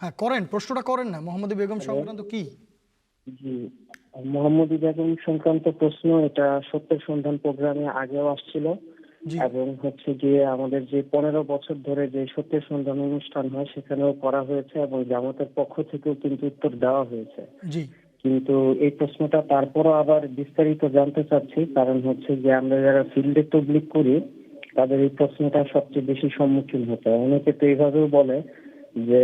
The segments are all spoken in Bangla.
হ্যাঁ করেন প্রশ্নটা করেন না। মোহাম্মদ বেগম সংক্রান্ত কি? জি মোহাম্মদ বেগম সংক্রান্ত প্রশ্ন এটা সত্যের সন্ধান প্রোগ্রামে আগেও আসছিল। এবং হচ্ছে গিয়ে আমাদের যে পনেরো বছর ধরে যে সত্যের সন্ধান অনুষ্ঠান হয় সেখানেও করা হয়েছে এবং জামাতের পক্ষ থেকেও কিন্তু উত্তর দেওয়া হয়েছে। কিন্তু এই প্রশ্নটা তারপরও আবার বিস্তারিত জানতে চাচ্ছি কারণ হচ্ছে যে আমরা যারা ফিল্ডে তবলিক করি তাদের এই প্রশ্নটা সবচেয়ে বেশি সম্মুখীন হতে হয়। অনেকে তো এইভাবেও বলে যে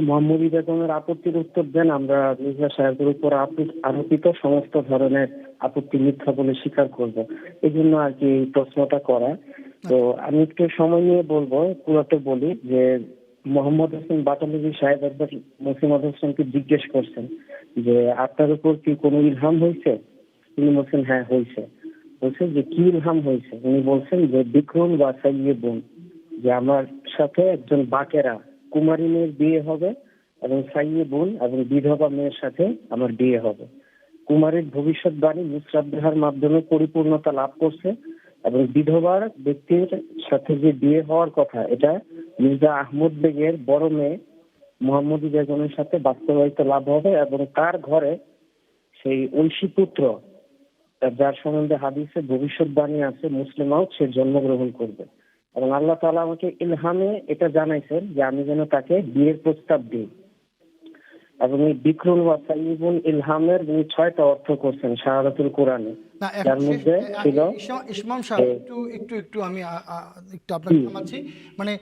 মোহাম্মদ বেগমের আপত্তির উত্তর দেন আমরা মির্জা সাহেবের উপর আরোপিত সমস্ত ধরনের আপত্তি মিথ্যা বলে স্বীকার করব। এই জন্য আর কি এই প্রশ্নটা করা। তো আমি একটু সময় নিয়ে বলব পুরোটা বলি যে মোহাম্মদ হোসেন বাটালি সাহেব একবার মোসিমদ হোসেনকে জিজ্ঞেস করছেন যে, আপনার উপর কি কোনো ইলহাম হয়েছে? তিনি বলছেন হ্যাঁ হয়েছে। বলছে যে, কি ইলহাম হয়েছে? উনি বলছেন যে, বিক্রম বা সাইয়ে বোন, যে আমার সাথে একজন বাকেরা কুমারী মেয়ের বিয়ে হবে এবং সাইয়ে বোন এবং বিধবা মেয়ের সাথে আমার বিয়ে হবে। কুমারীর ভবিষ্যৎবাণী নুসরাত দেহার মাধ্যমে পরিপূর্ণতা লাভ করছে এবং বিধবার ব্যক্তির সাথে যে বিয়ে হওয়ার কথা, এটা মির্জা আহমদ বেগের বড় মেয়ে মোহাম্মদী বেগমের সাথে বাস্তবায়িত লাভ হবে এবং তার ঘরে সেই ঐশী পুত্র, যার সম্বন্ধে হাদিসে ভবিষ্যৎবাণী আছে, মুসলিমাও সে জন্মগ্রহণ করবে। এবং আল্লাহ তাআলা আমাকে ইলহামে এটা জানাইছেন যে আমি যেন তাকে বিয়ের প্রস্তাব দিই। এবং এই বিক্রম ওয়াসাইবুল ইলহামের উনি ছয়টা অর্থ করছেন শাহাদাতুল কোরআনে যার শেষ- মধ্যে ছিল ইসমাম- ইসমাম সাহেব একটু একটু একটু আমি আ- আ- একটু আপনাকে থামাচ্ছি। মানে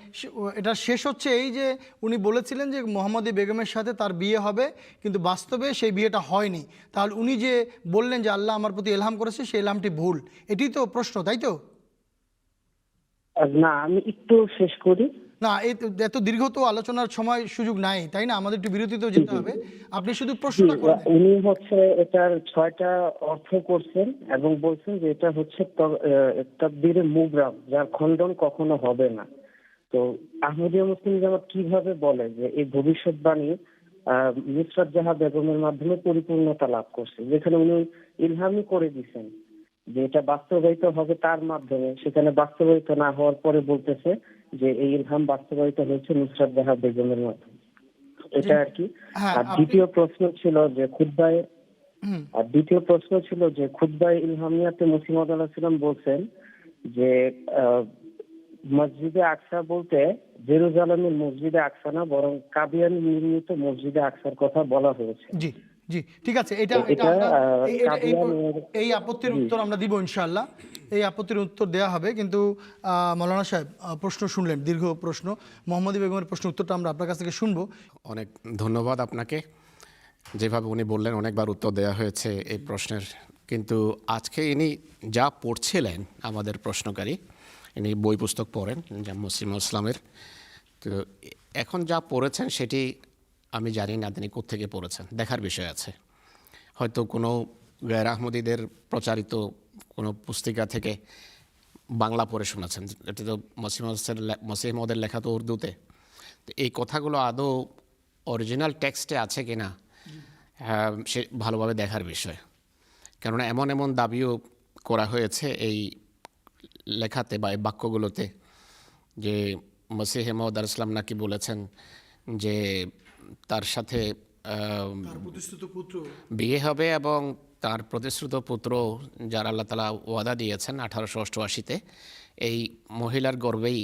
এটা শেষ হচ্ছে এই যে উনি বলেছিলেন যে মোহাম্মদী বেগমের সাথে তার বিয়ে হবে কিন্তু বাস্তবে সেই বিয়েটা হয়নি। তাহলে উনি যে বললেন যে আল্লাহ আমার প্রতি এলহাম করেছে সেই এলহামটি ভুল। এটি তো প্রশ্ন তাই তো? না আমি একটু শেষ করি। না এত দীর্ঘ তো আলোচনার সময় সুযোগ নাই তাই না? আমাদের একটু বিরতিতেও যেতে হবে। আপনি শুধু প্রশ্নটা উনি হচ্ছে এটার ছয়টা অর্থ করছেন এবং বলছেন যে এটা হচ্ছে তাকদিরে মুবরাম যার খণ্ডন কখনো হবে না। তো আহমদীয় মুসলিম জামাত কীভাবে বলে যে এই ভবিষ্যৎবাণী আহ, নুসরাত জাহা বেগমের মাধ্যমে পরিপূর্ণতা লাভ করছে? যেখানে উনি ইলহামই করে দিছেন যে এটা বাস্তবায়িত হবে তার মাধ্যমে সেখানে বাস্তবায়িত না হওয়ার পরে বলতেছে যে এই ইলহাম বাস্তবায়িত হয়েছে নুসরাত জাহা বেগমের মাধ্যমে। এটা আর কি। হ্যাঁ, আর দ্বিতীয় প্রশ্ন ছিল যে খুদ্ায় আর দ্বিতীয় প্রশ্ন ছিল যে খুদ্ায় ইলহামিয়াতে মুসিমদ আলাহ সাল্লাম বলছেন যে আহ, মসজিদে আকসা বলতে জেরুজালামের মসজিদে আকসা না বরং কাবিয়ান নির্মিত মসজিদে আকসার কথা বলা হয়েছে। জি ঠিক আছে এটা এটা এই- আপত্তির উত্তর আমরা দিব ইনশাআল্লাহ। এই আপত্তির উত্তর দেয়া হবে কিন্তু মৌলানা সাহেব প্রশ্ন শুনলেন দীর্ঘ প্রশ্ন। মোহাম্মদী বেগমের প্রশ্ন উত্তরটা আমরা আপনার কাছ থেকে শুনব। অনেক ধন্যবাদ আপনাকে। যেভাবে উনি বললেন অনেকবার উত্তর দেওয়া হয়েছে এই প্রশ্নের। কিন্তু আজকে ইনি যা পড়ছিলেন আমাদের প্রশ্নকারী ইনি বই পুস্তক পড়েন যা মুসলিম ইসলামের। তো এখন যা পড়েছেন সেটি আমি জানি না তিনি কোত্থেকে পড়েছেন দেখার বিষয় আছে। হয়তো কোনো গায়ের আহমদীদের প্রচারিত কোনো পুস্তিকা থেকে বাংলা পড়ে শোনাচ্ছেন এটা তো মসিম মসিমদের লেখা তো উর্দুতে। তো এই কথাগুলো আদৌ অরিজিনাল টেক্সটে আছে কি না হ্যাঁ, সে ভালোভাবে দেখার বিষয়। কেননা এমন এমন দাবিও করা হয়েছে এই লেখাতে বা এই বাক্যগুলোতে যে মসিহ মহদ ইসলাম নাকি বলেছেন যে তার সাথে বিয়ে হবে এবং তার প্রতিশ্রুত পুত্র যারা আল্লাহ তালা ওয়াদা দিয়েছেন আঠারোশো অষ্টআশিতে এই মহিলার গর্ভেই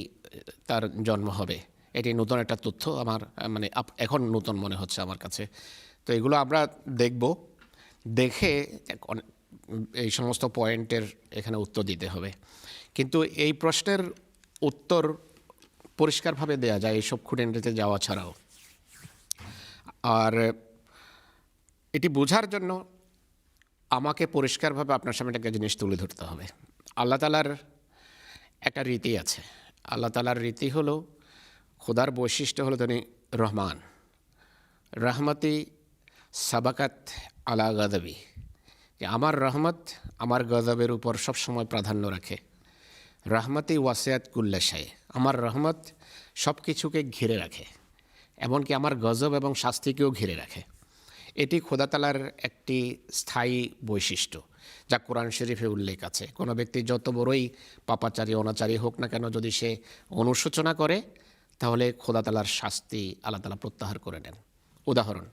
তার জন্ম হবে। এটি নতুন একটা তথ্য আমার মানে এখন নতুন মনে হচ্ছে আমার কাছে। তো এগুলো আমরা দেখব। দেখে এই সমস্ত পয়েন্টের এখানে উত্তর দিতে হবে। কিন্তু এই প্রশ্নের উত্তর পরিষ্কারভাবে দেয়া যায় এইসব খুঁটিনাটিতে যাওয়া ছাড়াও। আর এটি বোঝার জন্য আমাকে পরিষ্কারভাবে আপনার সামনে একটা জিনিস তুলে ধরতে হবে। আল্লাহ তালার একটা রীতি আছে। আল্লাহ তালার রীতি হলো, খোদার বৈশিষ্ট্য হলো তিনি রহমান। রহমতি সাবাকাত আলা গদবি। আমার রহমত আমার গজবের উপর সবসময় প্রাধান্য রাখে। রহমতি ওয়াসিয়াত কুল্লাশায়। আমার রহমত সব কিছুকে ঘিরে রাখে। এমনকি আমার গজব এবং শাস্তিকেও ঘিরে রাখে। এটি খোদাতালার একটি স্থায়ী বৈশিষ্ট্য, যা কোরআন শরীফে উল্লেখ আছে। কোনো ব্যক্তি যত বড়ই পাপাচারী, অনাচারী হোক না কেন, যদি সে অনুশোচনা করে, তাহলে খোদা তালার শাস্তি আল্লাহ তালা প্রত্যাহার করে নেন। উদাহরণ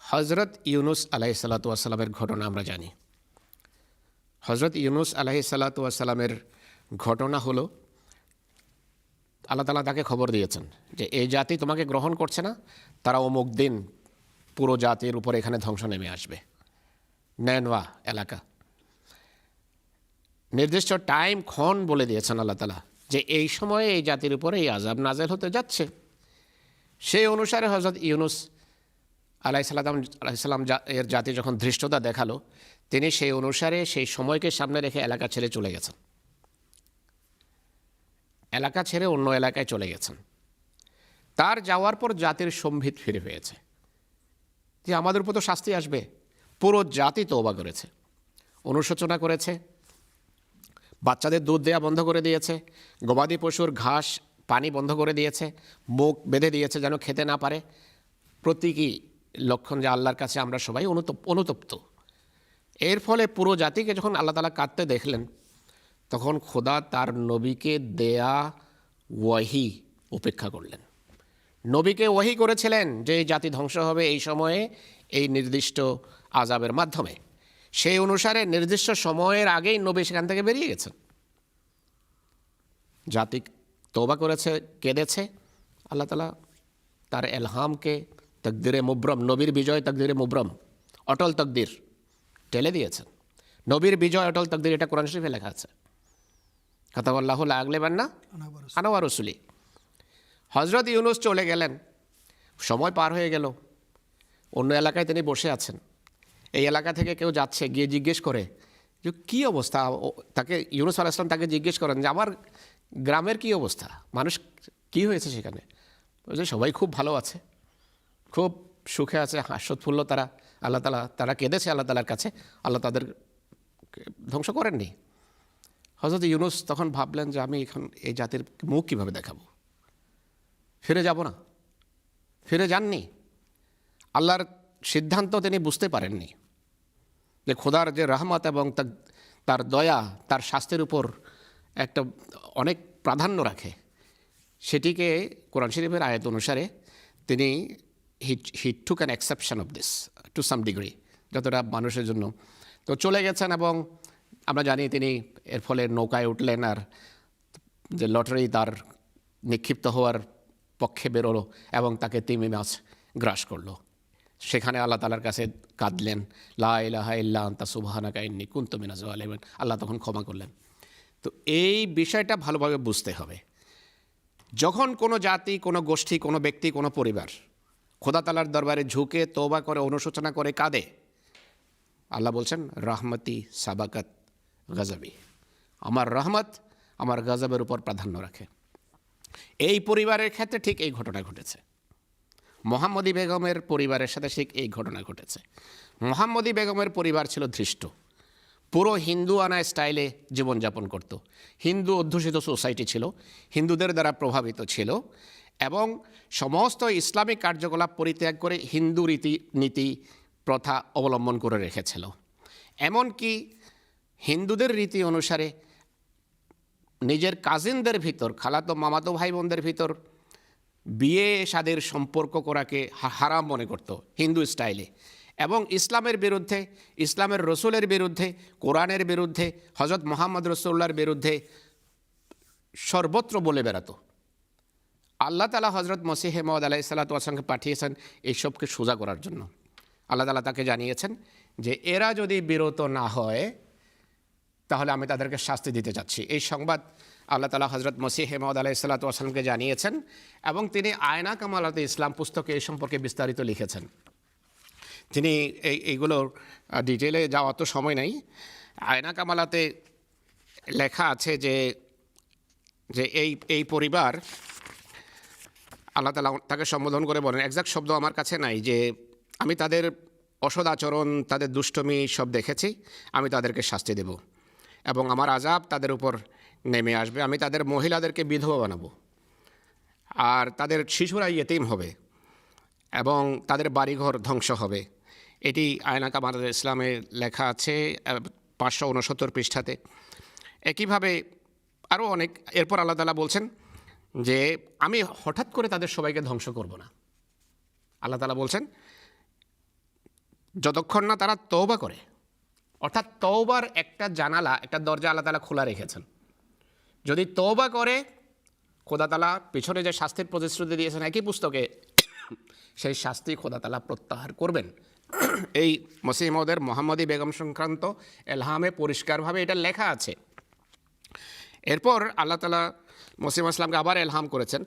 হজরত ইউনুস আলাহি সাল্লাতুয়াসাল্লামের ঘটনা আমরা জানি। হজরত ইউনুস আলাহি সাল্লাতুয়াসাল্লামের ঘটনা হলো আল্লাহ তালা তাকে খবর দিয়েছেন যে এই জাতি তোমাকে গ্রহণ করছে না, তারা অমুক দিন পুরো জাতির উপর এখানে ধ্বংস নেমে আসবে। নেনওয়া এলাকা। নির্দিষ্ট টাইম ক্ষণ বলে দিয়েছেন আল্লাহ তালা যে এই সময়ে এই জাতির উপরে এই আজাব নাজেল হতে যাচ্ছে। সেই অনুসারে হজরত ইউনুস আলাইসাল্লাম আলাইসাল্লাম এর জাতি যখন ধৃষ্টতা দেখাল, তিনি সেই অনুসারে সেই সময়কে সামনে রেখে এলাকা ছেড়ে চলে গেছেন। এলাকা ছেড়ে অন্য এলাকায় চলে গেছেন। তার যাওয়ার পর জাতির সম্ভিত ফিরে পেয়েছে। যে আমাদের উপর তো শাস্তি আসবে। পুরো জাতি তৌবা করেছে। অনুশোচনা করেছে। বাচ্চাদের দুধ দেওয়া বন্ধ করে দিয়েছে। গবাদি পশুর ঘাস, পানি বন্ধ করে দিয়েছে। মুখ বেঁধে দিয়েছে যেন খেতে না পারে। প্রতীকী লক্ষণ যে আল্লাহর কাছে আমরা সবাই অনুতপ অনুতপ্ত। এর ফলে পুরো জাতিকে যখন আল্লাহ তালা কাঁদতে দেখলেন তখন খোদা তার নবীকে দেয়া ওয়াহি উপেক্ষা করলেন। নবীকে ওয়াহি করেছিলেন যে জাতি ধ্বংস হবে এই সময়ে, এই নির্দিষ্ট আজাবের মাধ্যমে। সেই অনুসারে নির্দিষ্ট সময়ের আগেই নবী সেখান থেকে বেরিয়ে গেছেন। জাতি তোবা করেছে, কেঁদেছে। আল্লাহ তালা তার এলহামকে তকদিরে মুব্রম, নবীর বিজয় তকদিরে মুব্রম, অটল তকদির টেলে দিয়েছেন। নবীর বিজয়, অটল তকদির, এটা কোরআন শরীফে লেখা আছে। কাতাবাল্লাহ আগলে বান্না আনোয়া রসুলি হজরত ইউনুস চলে গেলেন। সময় পার হয়ে গেল। অন্য এলাকায় তিনি বসে আছেন। এই এলাকা থেকে কেউ যাচ্ছে গিয়ে জিজ্ঞেস করে যে কী অবস্থা? তাকে ইউনুস আলাইসলাম তাকে জিজ্ঞেস করেন যে আমার গ্রামের কী অবস্থা? মানুষ কি হয়েছে সেখানে? বলছে সবাই খুব ভালো আছে। খুব সুখে আছে হাস্যোৎফুল্ল তারা। আল্লাহ তালা তারা কেঁদেছে আল্লাহ তালার কাছে। আল্লাহ তাদের ধ্বংস করেননি। হজরত ইউনুস তখন ভাবলেন যে আমি এখন এই জাতির মুখ কীভাবে দেখাবো? ফিরে যাব না। ফিরে যাননি। আল্লাহর সিদ্ধান্ত তিনি বুঝতে পারেননি যে খোদার যে রহমত এবং তার- দয়া, তার স্বাস্থ্যের উপর একটা অনেক প্রাধান্য রাখে। সেটিকে কোরআন শরীফের আয়াত অনুসারে তিনি he he took an exception of this to some degree যতটা মানুষের জন্য। তো চলে গেছেন এবং আমরা জানি তিনি এর ফলে নৌকায় উঠলেন আর যে লটারি তার নিক্ষিপ্ত হওয়ার পক্ষে বেরোলো এবং তাকে তিমি মাছ গ্রাস করল। সেখানে আল্লাহ তালার কাছে কাঁদলেন, লা ইলাহা ইল্লা আন্তা সুবহানাকা ইন্নী কুনতু মিনাজ জালিমিন আল্লাহ তখন ক্ষমা করলেন। তো এই বিষয়টা ভালোভাবে বুঝতে হবে। যখন কোনো জাতি, কোনো গোষ্ঠী, কোনো ব্যক্তি, কোনো পরিবার খোদা তালার দরবারে ঝুঁকে তোবা করে, অনুশোচনা করে কাঁদে, আল্লাহ বলছেন, রাহমতি সাবাকাত গজাবি। আমার রহমত আমার গজবের উপর প্রাধান্য রাখে। এই পরিবারের ক্ষেত্রে ঠিক এই ঘটনা ঘটেছে। মোহাম্মদী বেগমের পরিবারের সাথে ঠিক এই ঘটনা ঘটেছে। মোহাম্মদী বেগমের পরিবার ছিল ধৃষ্ট। পুরো হিন্দু আনা স্টাইলে জীবনযাপন করত। হিন্দু অধ্যুষিত সোসাইটি ছিল, হিন্দুদের দ্বারা প্রভাবিত ছিল এবং সমস্ত ইসলামিক কার্যকলাপ পরিত্যাগ করে হিন্দু রীতি নীতি প্রথা অবলম্বন করে রেখেছিল। এমনকি হিন্দুদের রীতি অনুসারে নিজের কাজিনদের ভিতর, খালাতো মামাতো ভাই বোনদের ভিতর বিয়ে সাদের সম্পর্ক করাকে হারাম মনে করত হিন্দু স্টাইলে। এবং ইসলামের বিরুদ্ধে, ইসলামের রসুলের বিরুদ্ধে, কোরআনের বিরুদ্ধে হজরত মোহাম্মদ রসুল্লার বিরুদ্ধে সর্বত্র বলে বেড়াতো। আল্লাহ তালা হজরত মসিহ মহদ আলাহি সাল্লাতামকে পাঠিয়েছেন এইসবকে সোজা করার জন্য। আল্লাহ তালা তাকে জানিয়েছেন যে, এরা যদি বিরত না হয় তাহলে আমি তাদেরকে শাস্তি দিতে চাচ্ছি এই সংবাদ আল্লাহ তালা হজরত মসি হেমদ আলাহ সাল্লাতামকে জানিয়েছেন এবং তিনি আয়না কামালাত ইসলাম পুস্তকে এই সম্পর্কে বিস্তারিত লিখেছেন। তিনি এই এইগুলোর ডিটেলে যাওয়ার তো সময় নেই। আয়না কামালাতে লেখা আছে যে যে এই এই পরিবার, আল্লাহ তালা তাকে সম্বোধন করে বলেন একজাক্ট শব্দ আমার কাছে নাই যে আমি তাদের অসদ আচরণ, তাদের দুষ্টমি সব দেখেছি, আমি তাদেরকে শাস্তি দেব। এবং আমার আজাব তাদের উপর নেমে আসবে। আমি তাদের মহিলাদেরকে বিধবা বানাবো। আর তাদের শিশুরা ইয়েতিম হবে এবং তাদের বাড়িঘর ধ্বংস হবে। এটি আয়না কামাল ইসলামে লেখা আছে পাঁচশো উনসত্তর পৃষ্ঠাতে। একইভাবে আরও অনেক, এরপর আল্লাহ তালা বলছেন যে, আমি হঠাৎ করে তাদের সবাইকে ধ্বংস করব না। আল্লাহ তালা বলছেন, যতক্ষণ না তারা তওবা করে অর্থাৎ তওবার একটা জানালা, একটা দরজা আল্লাহ তালা খোলা রেখেছেন। যদি তওবা করে, খোদা তালা পিছনে যে শাস্তির প্রতিশ্রুতি দিয়েছেন একই পুস্তকে, সেই শাস্তি খোদা তালা প্রত্যাহার করবেন। এই মসিমদের মোহাম্মদী বেগম সংক্রান্ত এলহামে পরিষ্কারভাবে এটা লেখা আছে। এরপর আল্লাহ তালা মসিম আসলামকে আবার এলহাম করেছেন।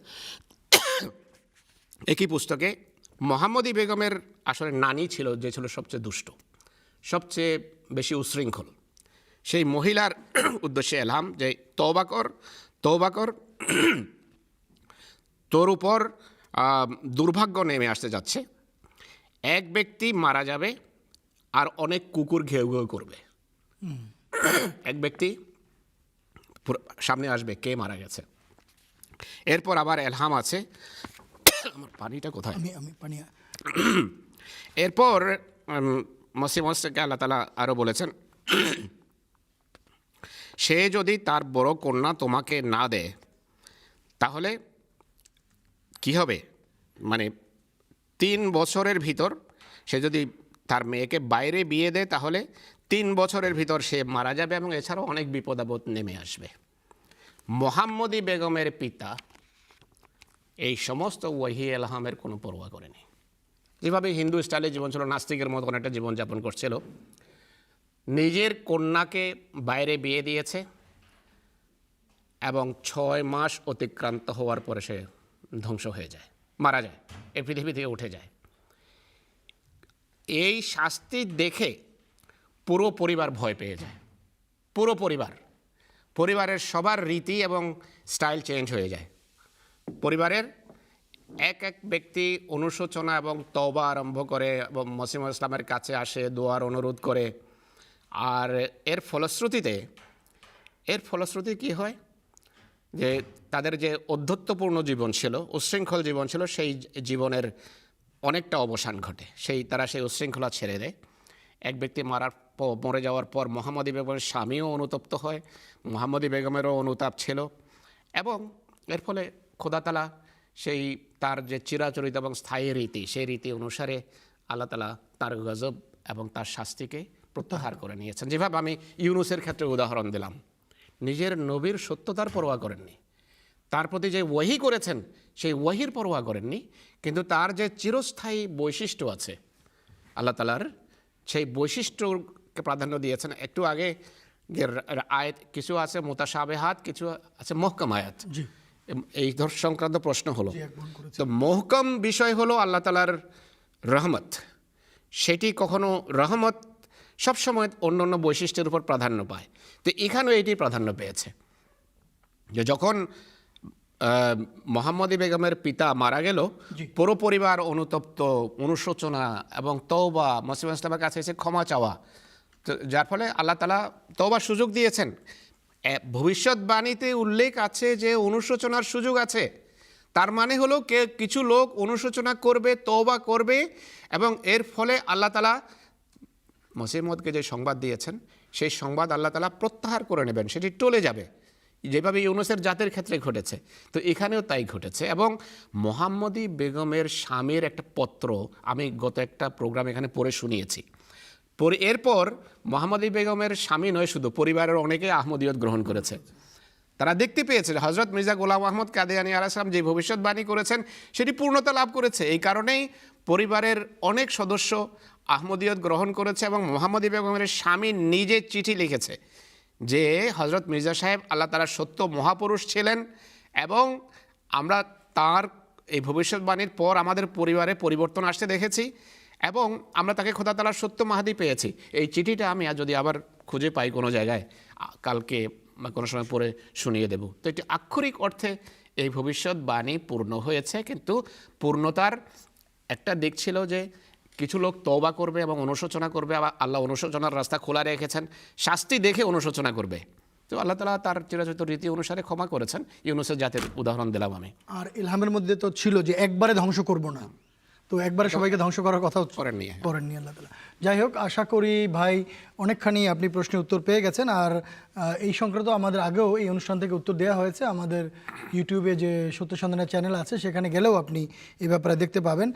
একই পুস্তকে মোহাম্মদী বেগমের আসলে নানি ছিল, যে ছিল সবচেয়ে দুষ্ট, সবচেয়ে বেশি উশৃঙ্খল। সেই মহিলার উদ্দেশ্যে এলাম যে তৌবাকর তৌবাকর তোর উপর দুর্ভাগ্য নেমে আসতে যাচ্ছে। এক ব্যক্তি মারা যাবে আর অনেক কুকুর ঘেউ ঘেউ করবে। এক ব্যক্তি সামনে আসবে কে মারা গেছে। এরপর আবার এলহাম আছে। আমার পানিটা কোথায়? আমি আমি পানি এরপর মসিমসকে আল্লাহ তালা আরও বলেছেন, সে যদি তার বড় কন্যা তোমাকে না দেয়, তাহলে কি হবে? মানে তিন বছরের ভিতর সে যদি তার মেয়েকে বাইরে বিয়ে দেয়, তাহলে তিন বছরের ভিতর সে মারা যাবে এবং এছাড়াও অনেক বিপদ আপদ নেমে আসবে। মোহাম্মদী বেগমের পিতা এই সমস্ত ওয়াহি আলহামের কোনো পরোয়া করেনি। যেভাবে হিন্দু স্টাইলে জীবন ছিল, নাস্তিকের মতো অনেকটা জীবনযাপন করছিল। নিজের কন্যাকে বাইরে বিয়ে দিয়েছে এবং ছয় মাস অতিক্রান্ত হওয়ার পরে সে ধ্বংস হয়ে যায়, মারা যায়, এ পৃথিবী থেকে উঠে যায়। এই শাস্তি দেখে পুরো পরিবার ভয় পেয়ে যায়। পুরো পরিবার, পরিবারের সবার রীতি এবং স্টাইল চেঞ্জ হয়ে যায়। পরিবারের এক এক ব্যক্তি অনুশোচনা এবং তবা আরম্ভ করে এবং মসিম ইসলামের কাছে আসে, দোয়ার অনুরোধ করে। আর এর ফলশ্রুতিতে, এর ফলশ্রুতি কি হয়? যে তাদের যে অধ্যত্বপূর্ণ জীবন ছিল উচ্ছৃঙ্খল জীবন ছিল, সেই জীবনের অনেকটা অবসান ঘটে। সেই, তারা সেই উচ্ছৃঙ্খলা ছেড়ে দেয়। এক ব্যক্তি মারার প- মরে যাওয়ার পর মোহাম্মদী বেগমের স্বামীও অনুতপ্ত হয়, মোহাম্মদী বেগমেরও অনুতাপ ছিল। এবং এর ফলে খোদাতালা সেই তার যে চিরাচরিত এবং স্থায়ী রীতি, সেই রীতি অনুসারে আল্লাহ তালা তার গজব এবং তার শাস্তিকে প্রত্যাহার করে নিয়েছেন। যেভাবে আমি ইউনুসের ক্ষেত্রে উদাহরণ দিলাম, নিজের নবীর সত্যতার পরোয়া করেননি, তার প্রতি যে ওয়াহি করেছেন, সেই ওয়াহির পরোয়া করেননি, কিন্তু তার যে চিরস্থায়ী বৈশিষ্ট্য আছে, আল্লাহ তালার সেই বৈশিষ্ট্যকে প্রাধান্য দিয়েছেন। একটু আগে যে আয়াত, কিছু আছে মোতাসাবেহাত কিছু আছে মহকাম আয়াত। এই ধর সংক্রান্ত প্রশ্ন হলো। তো মহকম বিষয় হলো আল্লাহ তালার রহমত। সেটি কখনো রহমত সবসময় অন্য অন্য বৈশিষ্ট্যের উপর প্রাধান্য পায়। তো এখানেও এটি প্রাধান্য পেয়েছে। যে যখন মোহাম্মদী বেগমের পিতা মারা গেল। পুরো পরিবার অনুতপ্ত অনুশোচনা এবং তৌবা মসিম ইসলামের কাছে এসে ক্ষমা চাওয়া তো যার ফলে আল্লাহ তালা তৌবার সুযোগ দিয়েছেন। ভবিষ্যৎবাণীতে উল্লেখ আছে যে অনুশোচনার সুযোগ আছে। তার মানে হলো কে, কিছু লোক অনুশোচনা করবে তৌবা করবে এবং এর ফলে আল্লাহ তালা মসিমদকে যে সংবাদ দিয়েছেন, সেই সংবাদ আল্লাহ তালা প্রত্যাহার করে নেবেন, সেটি টলে যাবে। যেভাবে ইউনুসের জাতের ক্ষেত্রে ঘটেছে, তো এখানেও তাই ঘটেছে এবং মোহাম্মদী বেগমের স্বামীর একটা পত্র আমি গত একটা প্রোগ্রাম এখানে পড়ে শুনিয়েছি। এরপর মোহাম্মদী বেগমের স্বামী নয় শুধু, পরিবারের অনেকে আহমদীয়ত গ্রহণ করেছে। তারা দেখতে পেয়েছে হজরত মির্জা গোলাম আহমদ কাদিয়ানি আলাইসলাম যে ভবিষ্যৎবাণী করেছেন, সেটি পূর্ণতা লাভ করেছে। এই কারণেই পরিবারের অনেক সদস্য আহমদীয়ত গ্রহণ করেছে এবং মোহাম্মদী বেগমের স্বামী নিজে চিঠি লিখেছে যে হজরত মির্জা সাহেব আল্লাহ তালা সত্য মহাপুরুষ ছিলেন এবং আমরা তার এই ভবিষ্যৎবাণীর পর আমাদের পরিবারে পরিবর্তন আসতে দেখেছি। এবং আমরা তাকে খোদা তালার সত্য মাহাদি পেয়েছি। এই চিঠিটা আমি আর যদি আবার খুঁজে পাই কোনো জায়গায় কালকে বা কোনো সময় পরে শুনিয়ে দেব। তো এটি আক্ষরিক অর্থে এই ভবিষ্যৎবাণী পূর্ণ হয়েছে, কিন্তু পূর্ণতার একটা দিক ছিল যে কিছু লোক তওবা করবে এবং অনুশোচনা করবে, আবার আল্লাহ অনুশোচনার রাস্তা খোলা রেখেছেন, শাস্তি দেখে অনুশোচনা করবে। তো আল্লাহ তালা তার চিরাচরিত রীতি অনুসারে ক্ষমা করেছেন, ইউনুসের জাতের উদাহরণ দিলাম আমি। আর ইলহামের মধ্যে তো ছিল যে একবারে ধ্বংস করব না। তো একবারে সবাইকে ধ্বংস করার কথা হচ্ছে করেননি করেননি আল্লাহ তালা যাই হোক আশা করি ভাই অনেকখানি আপনি প্রশ্নের উত্তর পেয়ে গেছেন। আর এই সংক্রান্ত আমাদের আগেও এই অনুষ্ঠান থেকে উত্তর দেওয়া হয়েছে। আমাদের ইউটিউবে যে সত্য সন্ধানের চ্যানেল আছে সেখানে গেলেও আপনি এ ব্যাপারে দেখতে পাবেন।